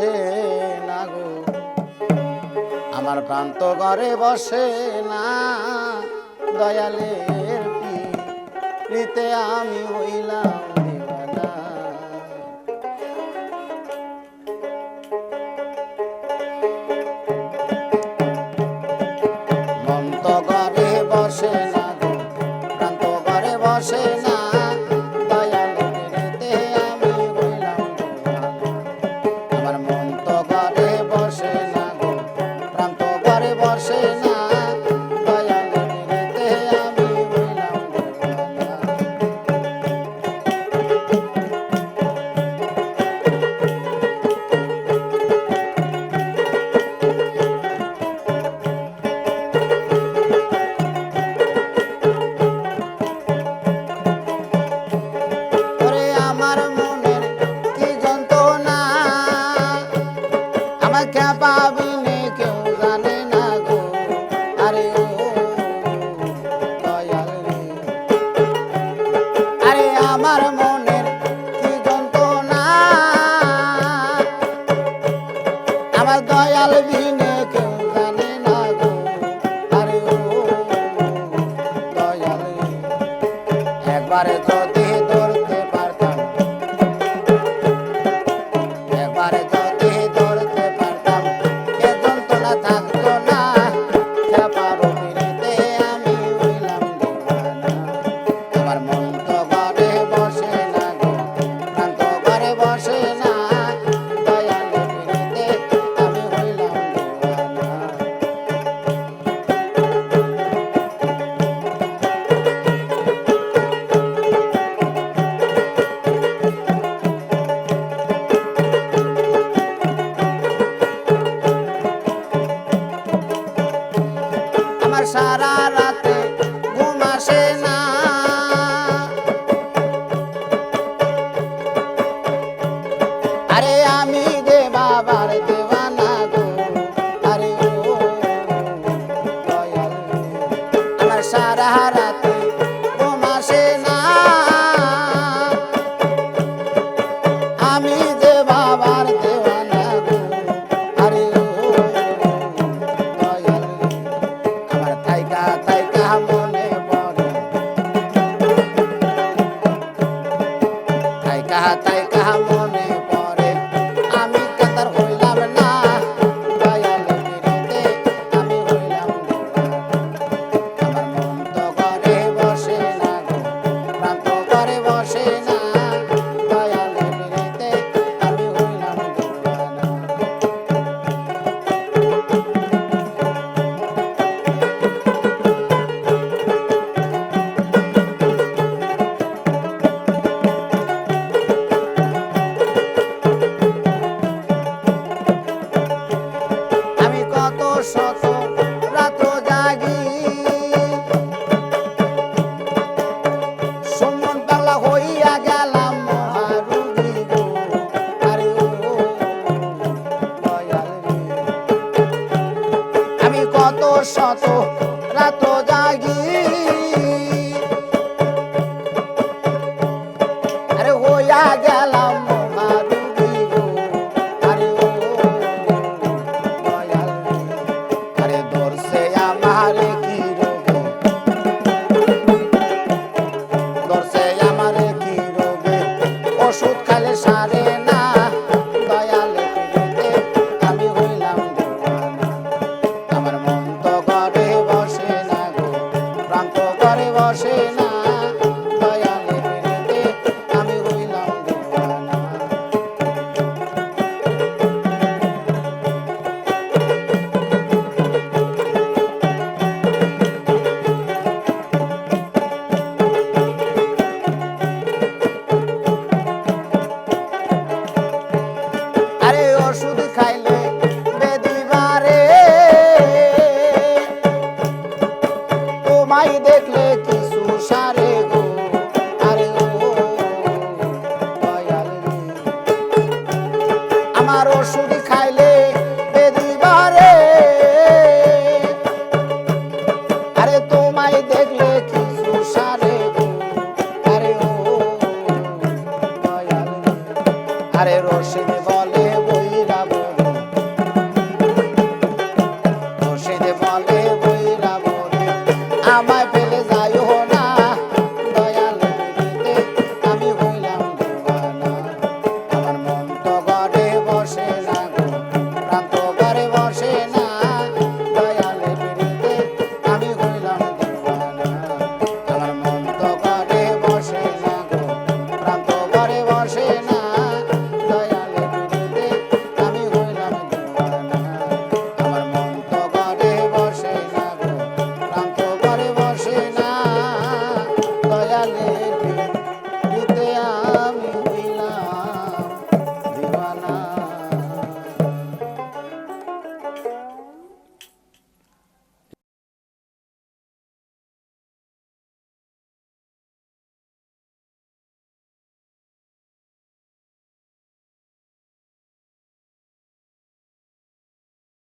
বসে না গো। আমার প্রান্ত ঘরে বসে না। দয়ালের নিতে আমি হইলাম মন্ত বসে না প্রান্ত ঘরে বসে না আসে না got it. সারা রাত hata rato আমার ওষুধ খাইলে বেদিবারে। আরে তোমায় দেখলে সারে আরে ও আরে রশিদ আমায় পেলে